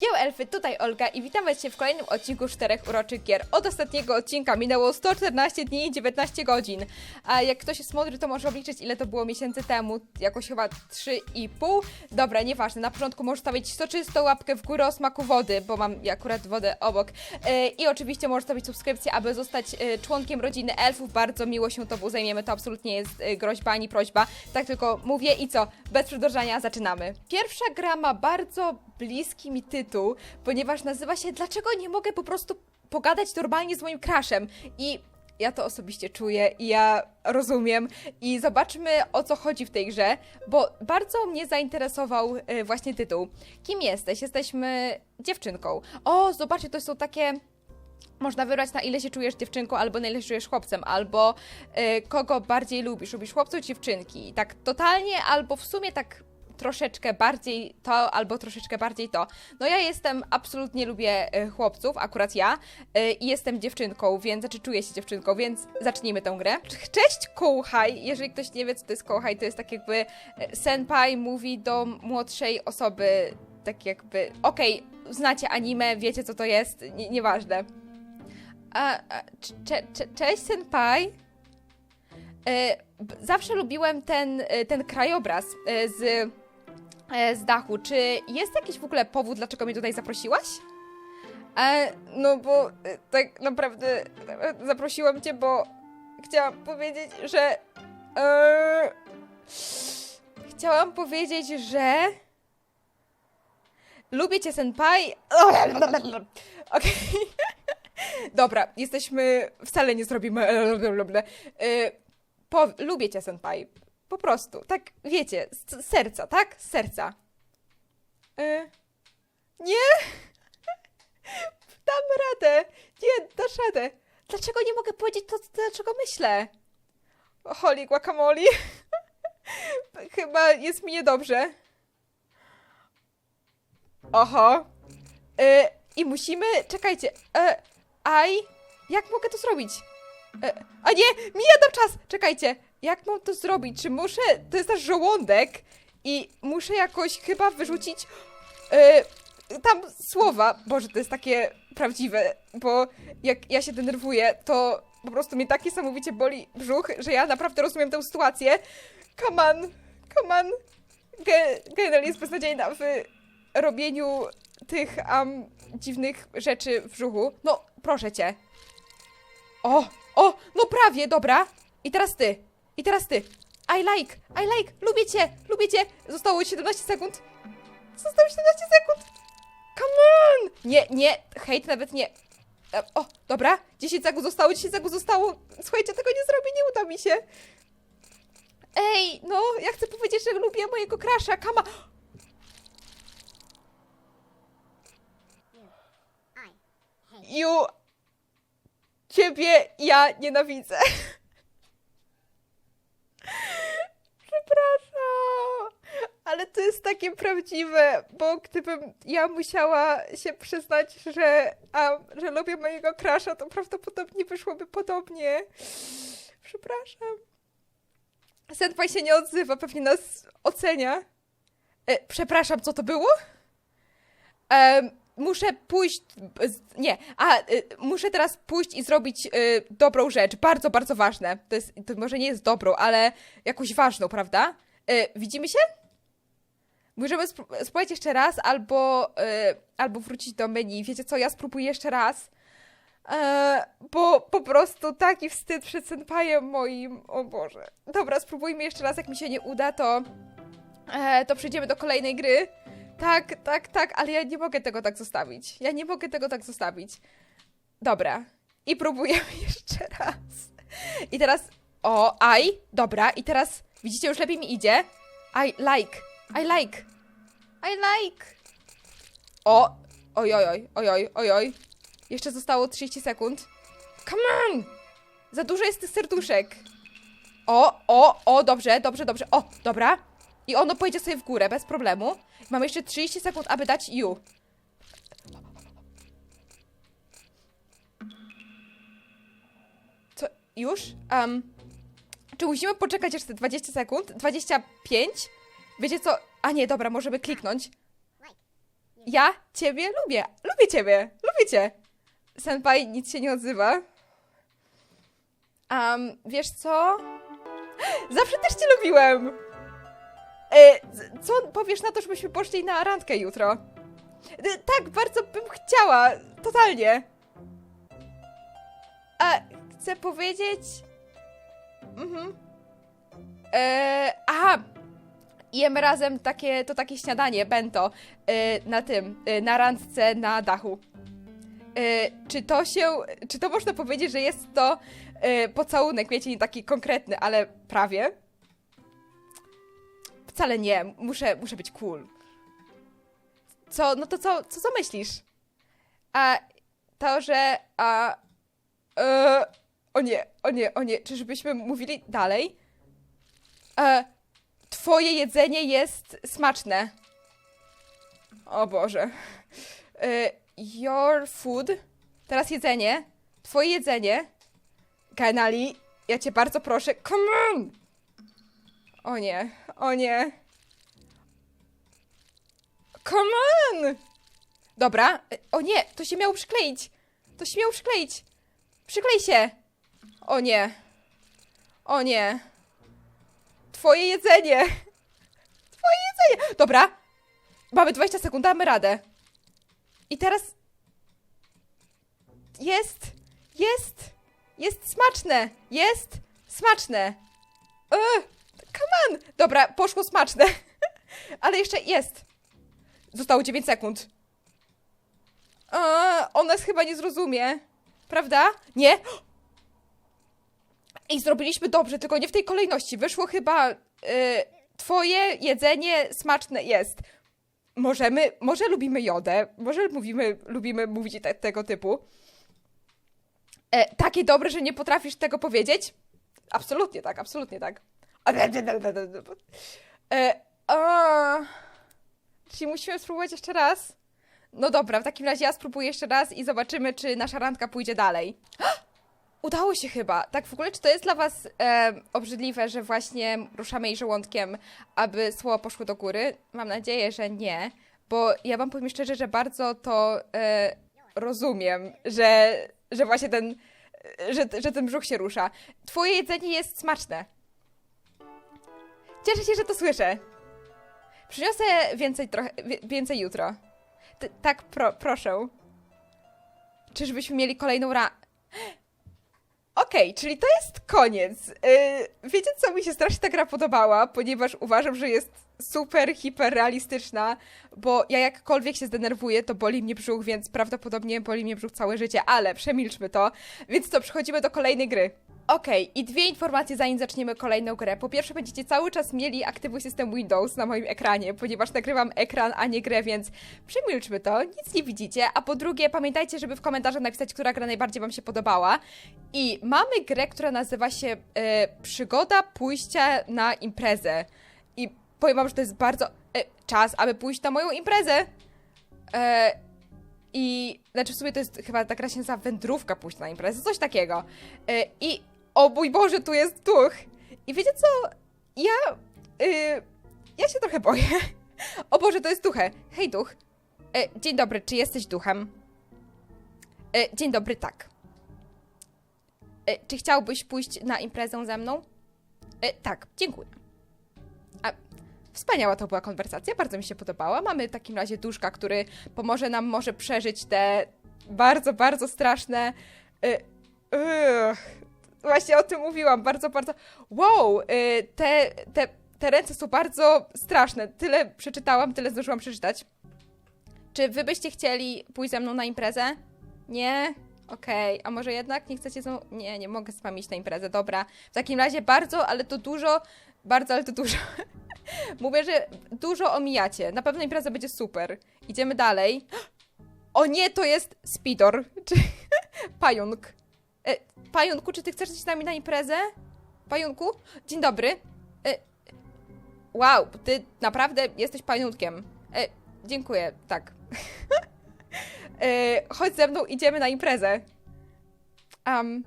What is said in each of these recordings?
Yo elfy, tutaj Olga i witam was w kolejnym odcinku czterech uroczych gier. Od ostatniego odcinka minęło 114 dni i 19 godzin. A jak ktoś jest mądry, to może obliczyć ile to było miesięcy temu, jakoś chyba 3,5. Dobra, nieważne, na początku może stawić soczystą łapkę w górę o smaku wody, bo mam akurat wodę obok. E, I oczywiście może stawić subskrypcję, aby zostać e, członkiem rodziny elfów. Bardzo miło się tobą zajmiemy, to absolutnie jest e, groźba ani prośba. Tak tylko mówię i co, bez przedłużania zaczynamy. Pierwsza gra ma bardzo bliski mi tytuł, ponieważ nazywa się Dlaczego nie mogę po prostu pogadać normalnie z moim crashem? I ja to osobiście czuję i ja rozumiem. I zobaczmy o co chodzi w tej grze, bo bardzo mnie zainteresował e, właśnie tytuł. Kim jesteś? Jesteśmy dziewczynką. O, zobaczcie, to są takie można wybrać na ile się czujesz dziewczynką, albo na ile się czujesz chłopcem, albo y, kogo bardziej lubisz. Lubisz chłopców czy dziewczynki? Tak totalnie, albo w sumie tak troszeczkę bardziej to, albo troszeczkę bardziej to. No ja jestem, absolutnie lubię y, chłopców, akurat ja, y, i jestem dziewczynką, więc, znaczy czuję się dziewczynką, więc zacznijmy tę grę. Cześć Kouhai! Jeżeli ktoś nie wie, co to jest Kouhai, to jest tak jakby y, senpai mówi do młodszej osoby, tak jakby, okej, znacie anime, wiecie co to jest, nie, nieważne. A, a, cze, cze, cześć, senpai. E, zawsze lubiłem ten, e, ten krajobraz e, z, e, z dachu. Czy jest jakiś w ogóle powód, dlaczego mnie tutaj zaprosiłaś? E, no bo e, tak naprawdę e, zaprosiłam cię, bo chciałam powiedzieć, że... E, chciałam powiedzieć, że... Lubię cię, senpai. Okej. Dobra, jesteśmy. Wcale nie zrobimy. Y, po, lubię cię, senpai. Po prostu. Tak, wiecie, z serca, tak? Z serca. Y, nie? Dam radę. Nie, dasz radę. Dlaczego nie mogę powiedzieć to, dlaczego myślę? Holy guacamole. Chyba jest mi niedobrze. Oho. Y, I musimy. Czekajcie. E, aj. Jak mogę to zrobić? E, a nie! Mija nam czas! Czekajcie. Jak mam to zrobić? Czy muszę. To jest nasz żołądek. I muszę jakoś chyba wyrzucić. E, tam słowa. Boże, to jest takie prawdziwe. Bo jak ja się denerwuję, to po prostu mnie tak niesamowicie boli brzuch, że ja naprawdę rozumiem tę sytuację. Come on. Come on. Ge- Genel jest beznadziejna w robieniu tych am, dziwnych rzeczy w brzuchu. No, proszę cię. O, o, no prawie, dobra. I teraz ty. I teraz ty. I like, I like, lubię cię, lubię cię. Zostało 17 sekund. Zostało 17 sekund. Come on. Nie, nie, hejt nawet nie. E, O, dobra, 10 sekund zostało, 10 sekund zostało. Słuchajcie, tego nie zrobię, nie uda mi się. Ej, no, ja chcę powiedzieć, że lubię mojego crasha, kama. Ju, ciebie ja nienawidzę. Przepraszam, ale to jest takie prawdziwe, bo gdybym ja musiała się przyznać, że, a, że lubię mojego crasha, to prawdopodobnie wyszłoby podobnie. Przepraszam. Senpai się nie odzywa, pewnie nas ocenia. E, przepraszam, co to było? Em, muszę pójść. Nie, a y, muszę teraz pójść i zrobić y, dobrą rzecz. Bardzo, bardzo ważne. To, jest, to może nie jest dobrą, ale jakąś ważną, prawda? Y, widzimy się? Możemy spró- jeszcze raz, albo, albo wrócić do menu. Wiecie co, ja spróbuję jeszcze raz. E, bo po prostu taki wstyd przed senpajem moim. O Boże. Dobra, spróbujmy jeszcze raz. Jak mi się nie uda, to. E, to przejdziemy do kolejnej gry. Tak, tak, tak, ale ja nie mogę tego tak zostawić. Ja nie mogę tego tak zostawić. Dobra. I próbujemy jeszcze raz. I teraz. O, I. Dobra, i teraz. Widzicie, już lepiej mi idzie. I like. I like. I like. O. Ojoj, ojoj, ojoj. Jeszcze zostało 30 sekund. Come on! Za dużo jest tych serduszek. O, o, o, dobrze, dobrze, dobrze. O, dobra. I ono pojedzie sobie w górę, bez problemu. Mam jeszcze 30 sekund, aby dać you. Co? Już? Um, czy musimy poczekać jeszcze 20 sekund? 25? Wiecie co? A nie, dobra, możemy kliknąć. ja ciebie lubię. Lubię ciebie. Lubię cię. Senpai nic się nie odzywa. Um, wiesz co? Zawsze też cię lubiłem. E, co powiesz na to, żebyśmy poszli na randkę jutro? E, tak, bardzo bym chciała. Totalnie. A chcę powiedzieć... Mhm. E, aha, jemy razem takie, to takie śniadanie, bento, e, na tym, e, na randce na dachu. E, czy to się, czy to można powiedzieć, że jest to e, pocałunek, wiecie, nie taki konkretny, ale prawie? Wcale nie, muszę, muszę być cool. Co, no to co, co, co myślisz? A to, że, a, e, o nie, o nie, o nie, czyżbyśmy mówili dalej? E, twoje jedzenie jest smaczne. O Boże. E, your food. Teraz jedzenie. Twoje jedzenie. Kanali, ja cię bardzo proszę. Come on! O nie, o nie. Come on! Dobra. E, O nie, to się miało przykleić. To się miało przykleić. Przyklej się. O nie. O nie. Twoje jedzenie. Twoje jedzenie. Dobra. Mamy 20 sekund, damy radę. I teraz. Jest. Jest. Jest smaczne. Jest smaczne. Ugh, come on. Dobra, poszło smaczne. Ale jeszcze jest. Zostało 9 sekund. A, on nas chyba nie zrozumie. Prawda? Nie? I zrobiliśmy dobrze, tylko nie w tej kolejności. Wyszło chyba. y, twoje jedzenie smaczne jest. Możemy, może lubimy jodę, może mówimy, lubimy mówić te, tego typu. E, takie dobre, że nie potrafisz tego powiedzieć? Absolutnie tak, absolutnie tak. E, czyli musimy spróbować jeszcze raz? No dobra, w takim razie ja spróbuję jeszcze raz i zobaczymy, czy nasza randka pójdzie dalej. Udało się chyba. Tak w ogóle, czy to jest dla was e, obrzydliwe, że właśnie ruszamy jej żołądkiem, aby słowa poszły do góry? Mam nadzieję, że nie, bo ja wam powiem szczerze, że bardzo to e, rozumiem, że, że właśnie ten, że, że ten brzuch się rusza. Twoje jedzenie jest smaczne. Cieszę się, że to słyszę. Przyniosę więcej, trochę, więcej jutro. T- tak, pro, proszę. Czyżbyśmy mieli kolejną ra... Okej, czyli to jest koniec. Yy, wiecie co, mi się strasznie ta gra podobała, ponieważ uważam, że jest super, hiperrealistyczna, bo ja jakkolwiek się zdenerwuję, to boli mnie brzuch, więc prawdopodobnie boli mnie brzuch całe życie, ale przemilczmy to. Więc co, przechodzimy do kolejnej gry. Okej, i dwie informacje zanim zaczniemy kolejną grę. Po pierwsze, będziecie cały czas mieli aktywuj system Windows na moim ekranie, ponieważ nagrywam ekran, a nie grę, więc przemilczmy to, nic nie widzicie. A po drugie, pamiętajcie, żeby w komentarzach napisać, która gra najbardziej Wam się podobała. I mamy grę, która nazywa się e, Przygoda pójścia na imprezę. I powiem Wam, że to jest bardzo e, czas, aby pójść na moją imprezę. E, I znaczy w sumie to jest chyba ta gra się nazywa Wędrówka pójść na imprezę, coś takiego. E, I o mój Boże, tu jest duch. I wiecie co? Ja. Y, ja się trochę boję. O Boże, to jest duchę. Hej, duch. E, dzień dobry, czy jesteś duchem? E, dzień dobry, tak. E, czy chciałbyś pójść na imprezę ze mną? E, tak, dziękuję. A, wspaniała to była konwersacja, bardzo mi się podobała. Mamy w takim razie duszka, który pomoże nam może przeżyć te bardzo, bardzo straszne. Ugh, właśnie o tym mówiłam, bardzo, bardzo. Wow, y, te, te, te ręce są bardzo straszne. Tyle przeczytałam, tyle zdążyłam przeczytać. Czy wy byście chcieli pójść ze mną na imprezę? Nie? Okej, a może jednak nie chcecie ze mną? Nie, nie mogę z wami iść na imprezę, dobra. W takim razie bardzo, ale to dużo, bardzo, ale to dużo. Mówię, że dużo omijacie. Na pewno impreza będzie super. Idziemy dalej. O nie, to jest Spidor, czy pająk. E, pająku, czy ty chcesz iść z nami na imprezę? Pająku? Dzień dobry. E, wow, ty naprawdę jesteś pajątkiem. E, dziękuję, tak. e, chodź ze mną, idziemy na imprezę. Um,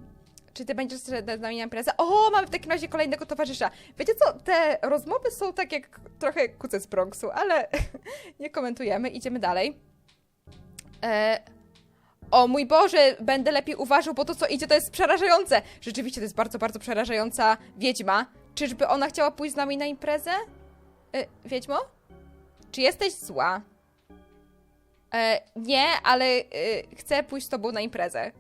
czy ty będziesz z nami na imprezę? O, mamy w takim razie kolejnego towarzysza. Wiecie co, te rozmowy są tak jak trochę kuce z Bronxu, ale nie komentujemy, idziemy dalej. E, o mój Boże, będę lepiej uważał, bo to co idzie to jest przerażające. Rzeczywiście to jest bardzo, bardzo przerażająca wiedźma. Czyżby ona chciała pójść z nami na imprezę? E, wiedźmo? Czy jesteś zła? E, nie, ale e, chcę pójść z tobą na imprezę.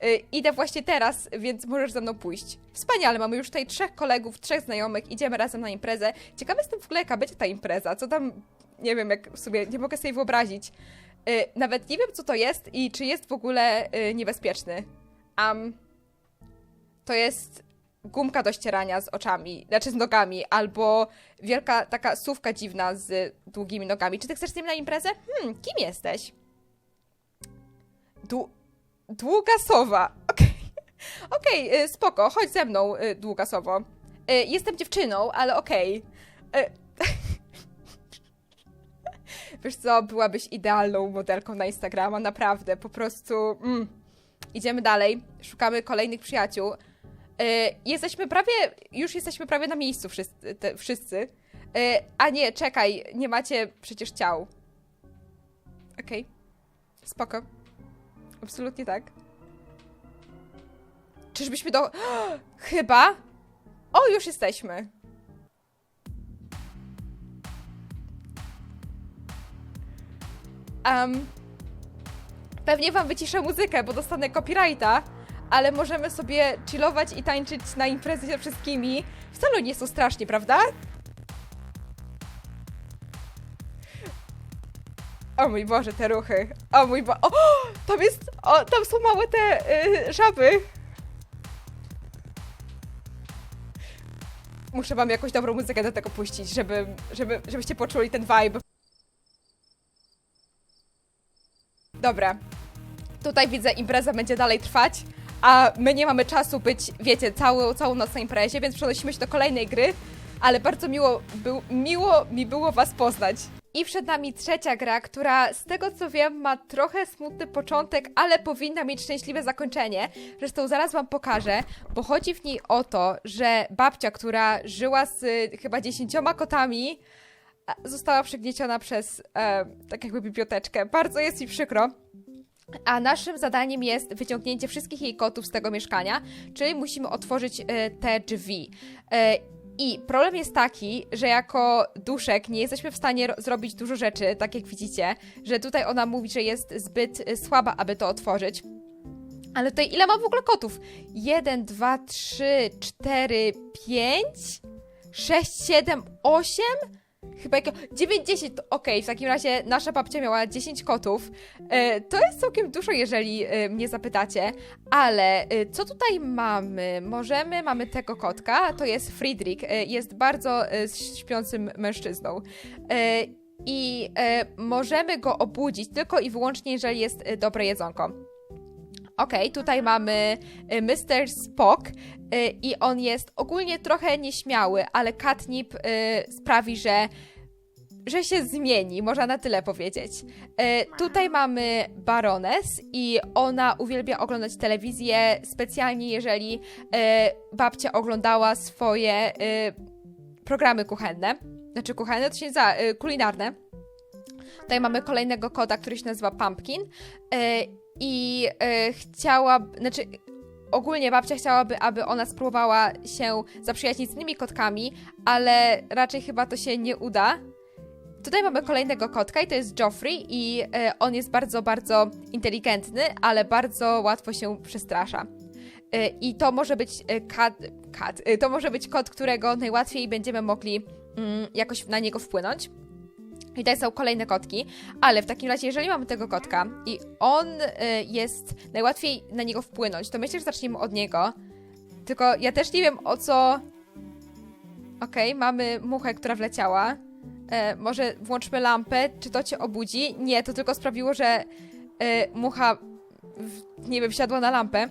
E, idę właśnie teraz, więc możesz ze mną pójść. Wspaniale, mamy już tutaj trzech kolegów, trzech znajomych, idziemy razem na imprezę. Ciekawe jestem w ogóle, jaka będzie ta impreza, co tam, nie wiem, jak sobie, nie mogę sobie wyobrazić. E, nawet nie wiem, co to jest i czy jest w ogóle e, niebezpieczny. Um, to jest gumka do ścierania z oczami, znaczy z nogami, albo wielka taka sówka dziwna z długimi nogami. Czy ty chcesz z tym na imprezę? Hmm, kim jesteś? Dłu długa sowa. Okej, okej, y, spoko, chodź ze mną, y, długa sowo. Y, Jestem dziewczyną, ale okej. Y, Wiesz co, byłabyś idealną modelką na Instagrama, naprawdę, po prostu... Mm. Idziemy dalej, szukamy kolejnych przyjaciół. Y, jesteśmy prawie, już jesteśmy prawie na miejscu wszyscy. Te, wszyscy. Y, a nie, czekaj, nie macie przecież ciał. Okej, spoko. Absolutnie tak. Czyżbyśmy do... Chyba? O, już jesteśmy. Um, pewnie wam wyciszę muzykę, bo dostanę copyrighta, ale możemy sobie chillować i tańczyć na imprezy ze wszystkimi. Wcale nie to strasznie, prawda? O mój Boże, te ruchy. O mój Bo... O, tam jest... O, tam są małe te y, żaby. Muszę wam jakąś dobrą muzykę do tego puścić, żeby, żeby, żebyście poczuli ten vibe. Dobra. Tutaj widzę, impreza będzie dalej trwać, a my nie mamy czasu być, wiecie, całą, całą noc na imprezie, więc przenosimy się do kolejnej gry, ale bardzo miło, był, miło mi było was poznać. I przed nami trzecia gra, która z tego co wiem ma trochę smutny początek, ale powinna mieć szczęśliwe zakończenie. Zresztą zaraz wam pokażę, bo chodzi w niej o to, że babcia, która żyła z y, chyba dziesięcioma kotami, została przygnieciona przez e, tak jakby biblioteczkę. Bardzo jest mi przykro. A naszym zadaniem jest wyciągnięcie wszystkich jej kotów z tego mieszkania, czyli musimy otworzyć e, te drzwi. E, I problem jest taki, że jako duszek nie jesteśmy w stanie ro- zrobić dużo rzeczy, tak jak widzicie, że tutaj ona mówi, że jest zbyt e, słaba, aby to otworzyć. Ale tutaj ile mam w ogóle kotów? 1, 2, 3, 4, 5, 6, 7, 8? Chyba jako 9, 10, to okej, w takim razie nasza babcia miała 10 kotów. E, to jest całkiem dużo, jeżeli e, mnie zapytacie, ale e, co tutaj mamy? Możemy, mamy tego kotka, to jest Friedrich, e, jest bardzo e, śpiącym mężczyzną. E, I e, możemy go obudzić tylko i wyłącznie, jeżeli jest e, dobre jedzonko. Okej, tutaj mamy y, Mr. Spock y, i on jest ogólnie trochę nieśmiały, ale catnip y, sprawi, że że się zmieni, można na tyle powiedzieć. Tutaj mamy Baroness i ona uwielbia oglądać telewizję, specjalnie jeżeli babcia oglądała swoje programy kuchenne. Znaczy kuchenne, to się za kulinarne. Tutaj mamy kolejnego kota, który się nazywa Pumpkin. I y, chciała, znaczy ogólnie babcia chciałaby, aby ona spróbowała się zaprzyjaźnić z innymi kotkami, ale raczej chyba to się nie uda. Tutaj mamy kolejnego kotka i to jest Joffrey i y, on jest bardzo, bardzo inteligentny, ale bardzo łatwo się przestrasza. Y, I to może być kat, kat, to może być kot, którego najłatwiej będziemy mogli mm, jakoś na niego wpłynąć. I tutaj są kolejne kotki, ale w takim razie, jeżeli mamy tego kotka i on y, jest najłatwiej na niego wpłynąć, to myślę, że zaczniemy od niego. Tylko ja też nie wiem o co. Okej, mamy muchę, która wleciała. E, może włączmy lampę, czy to cię obudzi? Nie, to tylko sprawiło, że e, mucha, w, nie wiem, wsiadła na lampę.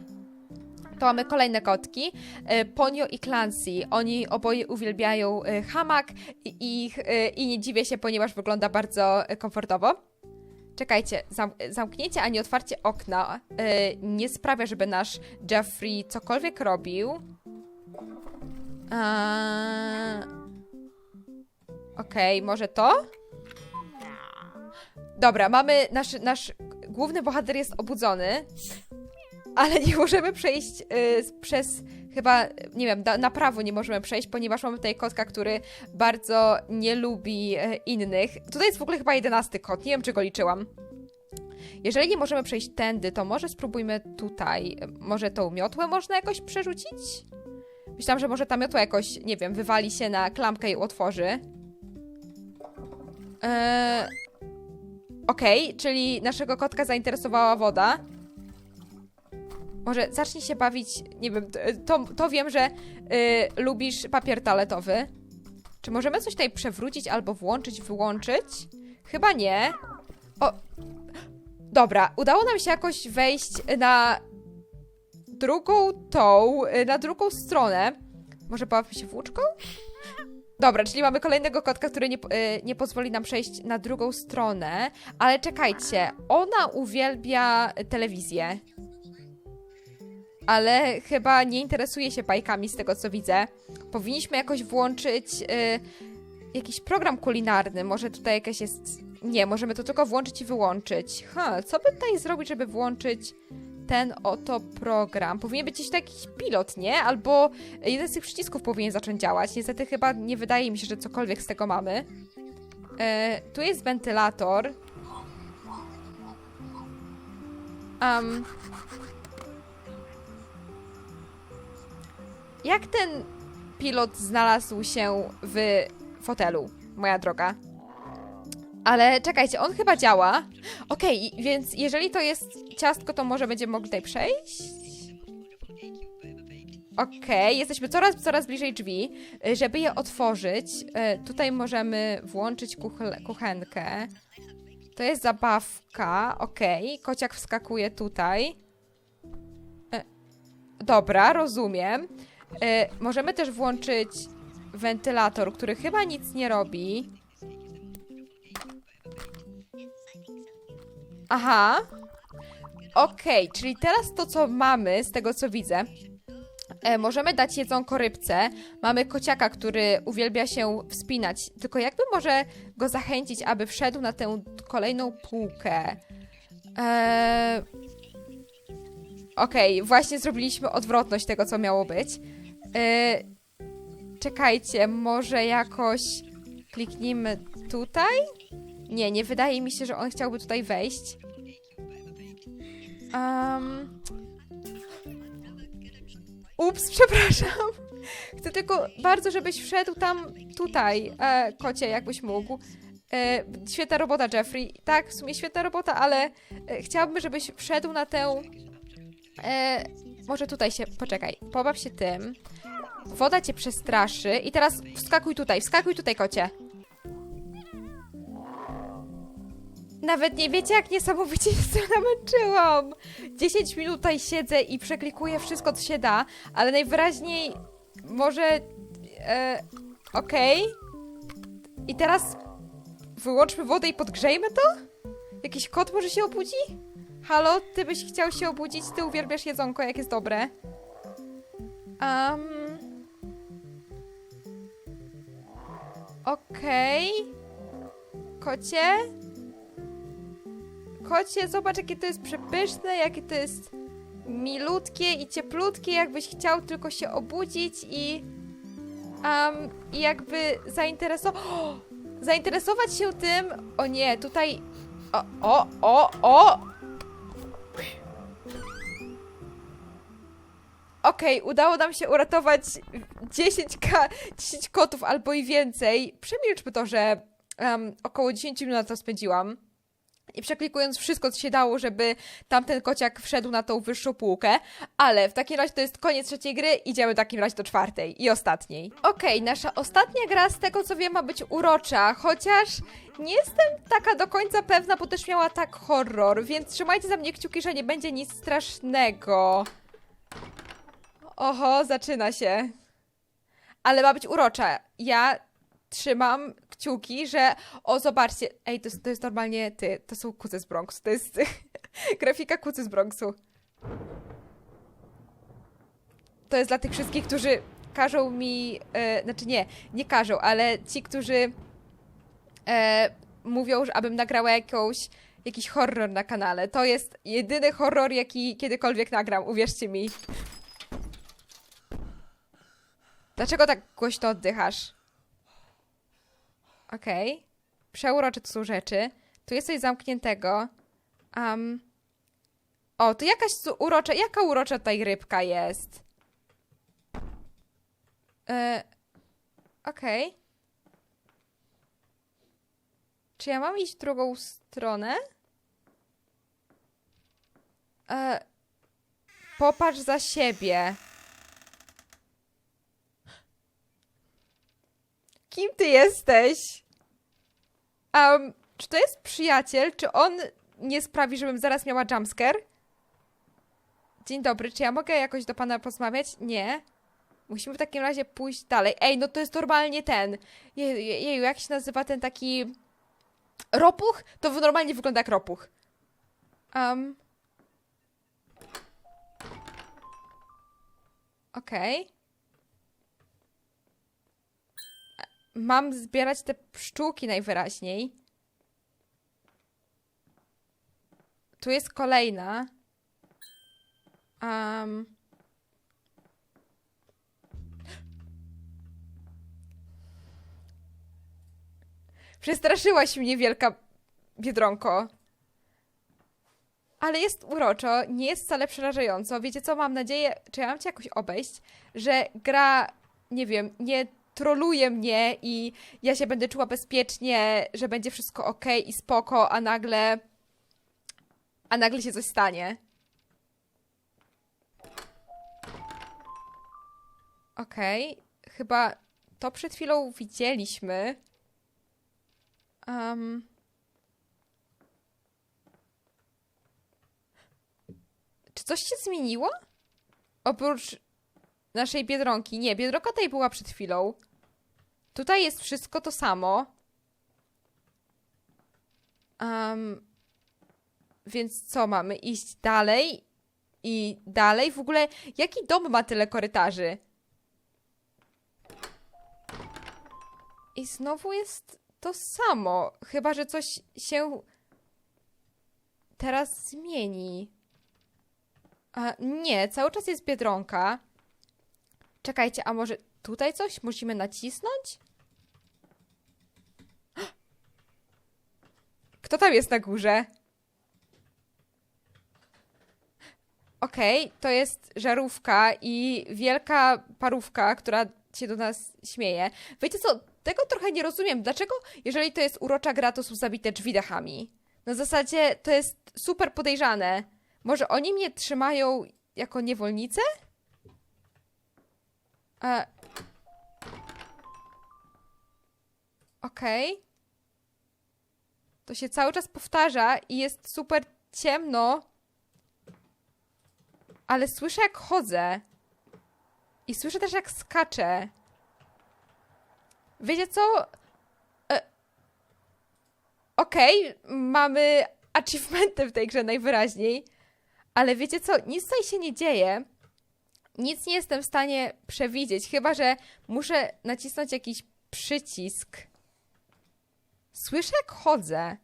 To mamy kolejne kotki. E, Ponio i Clancy. Oni oboje uwielbiają e, hamak i, ich, e, i nie dziwię się, ponieważ wygląda bardzo komfortowo. Czekajcie, zam zamknięcie, a nie otwarcie okna nie sprawia, żeby nasz Jeffrey cokolwiek robił. Eee... Okej, może to? Dobra, mamy nasz, nasz główny bohater jest obudzony, ale nie możemy przejść y, przez chyba, nie wiem, na prawo nie możemy przejść, ponieważ mamy tutaj kotka, który bardzo nie lubi e, innych. Tutaj jest w ogóle chyba jedenasty kot, nie wiem czy go liczyłam. Jeżeli nie możemy przejść tędy, to może spróbujmy tutaj. Może tą miotłę można jakoś przerzucić? Myślałam, że może ta miotła jakoś, nie wiem, wywali się na klamkę i otworzy. Eee... Okej, czyli naszego kotka zainteresowała woda. Może zacznij się bawić, nie wiem, to, to wiem, że y, lubisz papier toaletowy. Czy możemy coś tutaj przewrócić albo włączyć, wyłączyć? Chyba nie. O, dobra, udało nam się jakoś wejść na drugą tą, y, na drugą stronę. Może bawmy się włóczką? Dobra, czyli mamy kolejnego kotka, który nie, y, nie pozwoli nam przejść na drugą stronę. Ale czekajcie, ona uwielbia telewizję. Ale chyba nie interesuje się bajkami z tego co widzę. Powinniśmy jakoś włączyć y, jakiś program kulinarny. Może tutaj jakaś jest. Nie, możemy to tylko włączyć i wyłączyć. Ha, co by tutaj zrobić, żeby włączyć ten oto program? Powinien być gdzieś taki pilot, nie? Albo jeden z tych przycisków powinien zacząć działać. Niestety chyba nie wydaje mi się, że cokolwiek z tego mamy. E, tu jest wentylator. Um, jak ten pilot znalazł się w fotelu, moja droga? Ale czekajcie, on chyba działa. Okej, więc jeżeli to jest ciastko, to może będziemy mogli tutaj przejść? Okej, jesteśmy coraz, coraz bliżej drzwi. Żeby je otworzyć, y, tutaj możemy włączyć kuchenkę. To jest zabawka, okej. Kociak wskakuje tutaj. Y, Dobra, rozumiem. Y, Możemy też włączyć wentylator, który chyba nic nie robi. Aha. Okej, czyli teraz to, co mamy, z tego co widzę, e, możemy dać jedzonko rybce. Mamy kociaka, który uwielbia się wspinać. Tylko jakby może go zachęcić, aby wszedł na tę kolejną półkę? Eee... Okej, właśnie zrobiliśmy odwrotność tego, co miało być. Eee... Czekajcie, może jakoś kliknijmy tutaj? Nie, nie wydaje mi się, że on chciałby tutaj wejść. Um... Ups, przepraszam. Chcę tylko bardzo, żebyś wszedł tam tutaj, e, kocie, jakbyś mógł. E, świetna robota, Jeffrey. Tak, w sumie świetna robota, ale e, chciałabym, żebyś wszedł na tę... E, może tutaj się... Poczekaj, pobaw się tym. Woda cię przestraszy i teraz wskakuj tutaj, wskakuj tutaj, kocie. Nawet nie wiecie, jak niesamowicie się namęczyłam. 10 minut tutaj siedzę i przeklikuję wszystko, co się da, ale najwyraźniej może... E, Okej. I teraz wyłączmy wodę i podgrzejmy to? Jakiś kot może się obudzi? Halo, ty byś chciał się obudzić? Ty uwielbiasz jedzonko, jak jest dobre. Um... Okej. Kocie? Kocie, zobacz jakie to jest przepyszne, jakie to jest milutkie i cieplutkie, jakbyś chciał tylko się obudzić i um, i jakby zainteresować zainteresować się tym, o nie, tutaj o, o, o, o Okej, udało nam się uratować 10, ka- 10 kotów albo i więcej. Przemilczmy to, że um, około 10 minut to spędziłam i przeklikując wszystko, co się dało, żeby tamten kociak wszedł na tą wyższą półkę. Ale w takim razie to jest koniec trzeciej gry, idziemy w takim razie do czwartej i ostatniej. Okej, nasza ostatnia gra, z tego co wiem, ma być urocza, chociaż nie jestem taka do końca pewna, bo też miała tak horror, więc trzymajcie za mnie kciuki, że nie będzie nic strasznego. Oho, zaczyna się. Ale ma być urocza. Ja trzymam kciuki, że o zobaczcie, ej, to, to jest normalnie ty, to są kuce z Bronxu, to jest grafika kucy z Bronxu. To jest dla tych wszystkich, którzy każą mi, e, znaczy nie, nie każą, ale ci, którzy e, mówią, że abym nagrała jakąś, jakiś horror na kanale. To jest jedyny horror, jaki kiedykolwiek nagram, uwierzcie mi. Dlaczego tak głośno oddychasz? Okej. Przeurocze to są rzeczy. Tu jest coś zamkniętego. Um. O, tu jakaś urocza. Jaka urocza tutaj rybka jest? E, Okej. Czy ja mam iść drugą stronę? E, popatrz za siebie. Kim ty jesteś? Um, czy to jest przyjaciel? Czy on nie sprawi, żebym zaraz miała jumpscare? Dzień dobry, czy ja mogę jakoś do pana porozmawiać? Nie. Musimy w takim razie pójść dalej. Ej, no to jest normalnie ten. Jeju, jeju, jak się nazywa ten taki... Ropuch? To normalnie wygląda jak ropuch. Um. Okej. Mam zbierać te pszczółki najwyraźniej. Tu jest kolejna. Um. Przestraszyłaś mnie, wielka biedronko. Ale jest uroczo, nie jest wcale przerażająco. Wiecie co, mam nadzieję, czy ja mam cię jakoś obejść, że gra, nie wiem, nie troluje mnie i ja się będę czuła bezpiecznie, że będzie wszystko ok i spoko, a nagle. A nagle się coś stanie. Okej, chyba to przed chwilą widzieliśmy. Um. Czy coś się zmieniło? Oprócz naszej biedronki. Nie, biedronka tutaj była przed chwilą. Tutaj jest wszystko to samo. Um, więc co, mamy iść dalej i dalej? W ogóle, jaki dom ma tyle korytarzy? I znowu jest to samo. Chyba, że coś się teraz zmieni. A, nie, cały czas jest biedronka. Czekajcie, a może tutaj coś musimy nacisnąć? Kto tam jest na górze? Okej, to jest żarówka i wielka parówka, która się do nas śmieje. Wiecie co, tego trochę nie rozumiem. Dlaczego, jeżeli to jest urocza gra, to są zabite drzwi dachami? Na zasadzie to jest super podejrzane. Może oni mnie trzymają jako niewolnicę? E... Okej. To się cały czas powtarza i jest super ciemno. Ale słyszę jak chodzę. I słyszę też jak skaczę. Wiecie co? E... Okej, mamy achievementy w tej grze najwyraźniej. Ale wiecie co? Nic tutaj się nie dzieje. Nic nie jestem w stanie przewidzieć, chyba że muszę nacisnąć jakiś przycisk. Słyszę jak chodzę,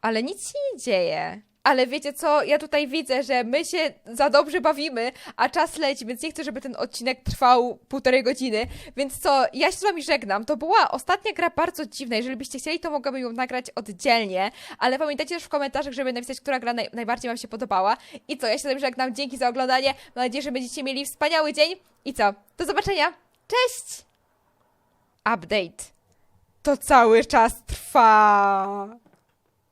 ale nic się nie dzieje. Ale wiecie co, ja tutaj widzę, że my się za dobrze bawimy, a czas leci, więc nie chcę, żeby ten odcinek trwał półtorej godziny. Więc co, ja się z wami żegnam. To była ostatnia gra bardzo dziwna. Jeżeli byście chcieli, to mogłabym ją nagrać oddzielnie. Ale pamiętajcie też w komentarzach, żeby napisać, która gra naj najbardziej wam się podobała. I co, ja się z wami żegnam. Dzięki za oglądanie. Mam nadzieję, że będziecie mieli wspaniały dzień. I co, do zobaczenia. Cześć! Update. To cały czas trwa.